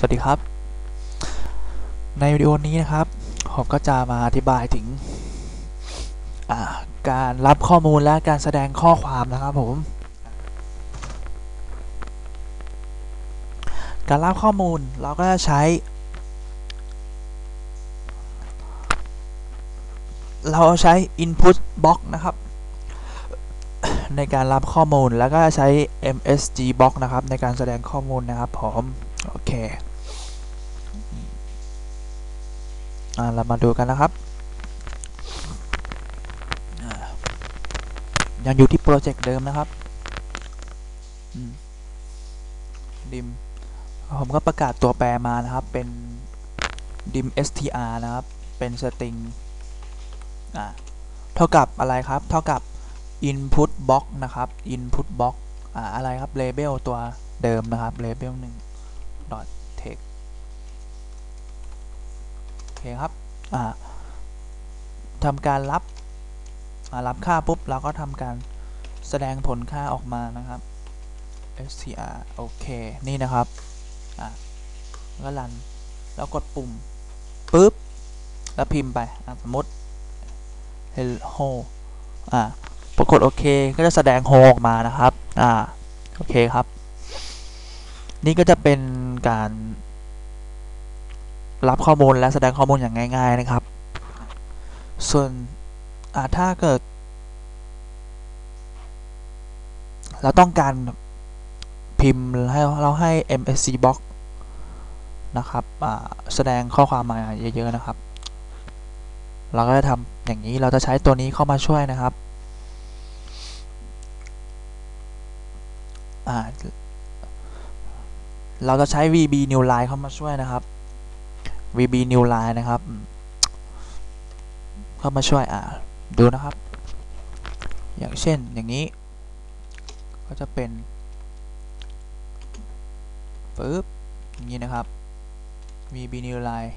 สวัสดีครับ ในวิดีโอนี้นะครับ ผมก็จะมาอธิบายถึงการรับข้อมูลและการแสดงข้อความนะครับผม การรับข้อมูลเราก็จะใช้ เราใช้ input box นะครับ ในการรับข้อมูลแล้วก็ใช้ MSG box นะครับ ในการแสดงข้อมูลนะครับผม โอเคอ่า เรามาดูกันนะครับ ยังอยู่ที่โปรเจกต์เดิมนะครับดิม ผมก็ประกาศตัวแปรมานะครับ เป็น dim str นะครับ เป็นสตริงเท่ากับอะไรครับ เท่ากับ input box นะครับ input box ออะไรครับ label ตัวเดิมนะครับ label 1 dot text โอเคครับอ่าทำการรับรับค่าปุ๊บ เราก็ทำการแสดงผลค่าออกมานะครับ str โอเค นี่นะครับ อ่าแล้วก็รัน แล้วกดปุ่มปุ๊บ แล้วพิมพ์ไปสมมติ hello อ่าปรากฏโอเค ก็จะแสดงโฮออกมานะครับ อ่า โอเคครับ นี่ก็จะเป็นการ รับข้อมูลและแสดงข้อมูลอย่างง่าย ๆนะครับ ส่วนถ้าเกิด เราต้องการพิมพ์ให้เราให้ MSC box นะครับแสดงข้อความมาเยอะๆนะครับ เราก็จะทำอย่างนี้เราจะใช้ตัวนี้เข้ามาช่วยนะครับเราจะใช้ VB New Line เข้ามาช่วยนะครับ VB New Line นะครับ เข้ามาช่วยอ่าดูนะครับ อย่างเช่นอย่างนี้ ก็จะเป็นปึ๊บอย่างนี้นะครับ VB New Line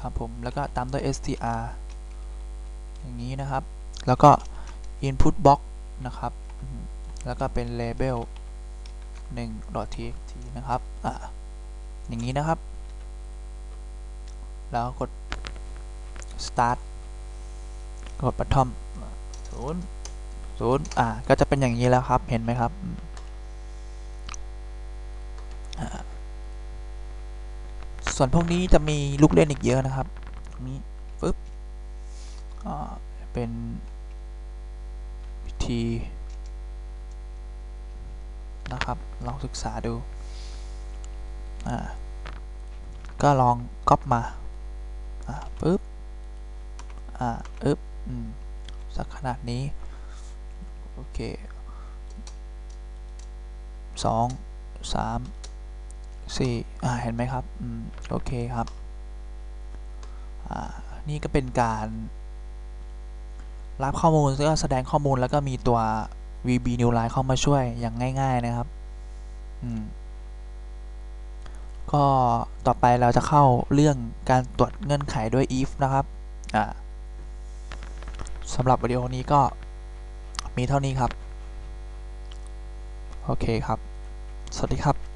ครับผม แล้วก็ตามด้วย str อย่างนี้นะครับ แล้วก็ input box นะครับ แล้วก็เป็น label 1 txt นะครับ อ่าอย่างนี้นะครับ แล้วกด start กด bottom ศูนย์ศูนย์อ่า ก็จะเป็นอย่างนี้แล้วครับ เห็นไหมครับอืมอ่าส่วนพวกนี้จะมีลูกเล่นอีกเยอะนะครับ ตรงนี้ปึ๊บอ่าเป็นวิธีนะครับ ลองศึกษาดู อ่า ก็ลองก๊อปมาอ่าปึ๊บ อ่าอึ๊บอืมสักขนาดนี้ โอเคสองสามสี่อ่าเห็นไหมครับ อืม โอเคครับ อ่า นี่ก็เป็นการรับข้อมูลแล้วก็แสดงข้อมูลแล้วก็มีตัว VB New Line เข้ามาช่วยอย่างง่าย ๆนะครับ อืม ก็ต่อไปเราจะเข้าเรื่องการตรวจเงื่อนไขด้วย if นะครับ อ่า สำหรับวิดีโอนี้ก็มีเท่านี้ครับ โอเคครับ สวัสดีครับ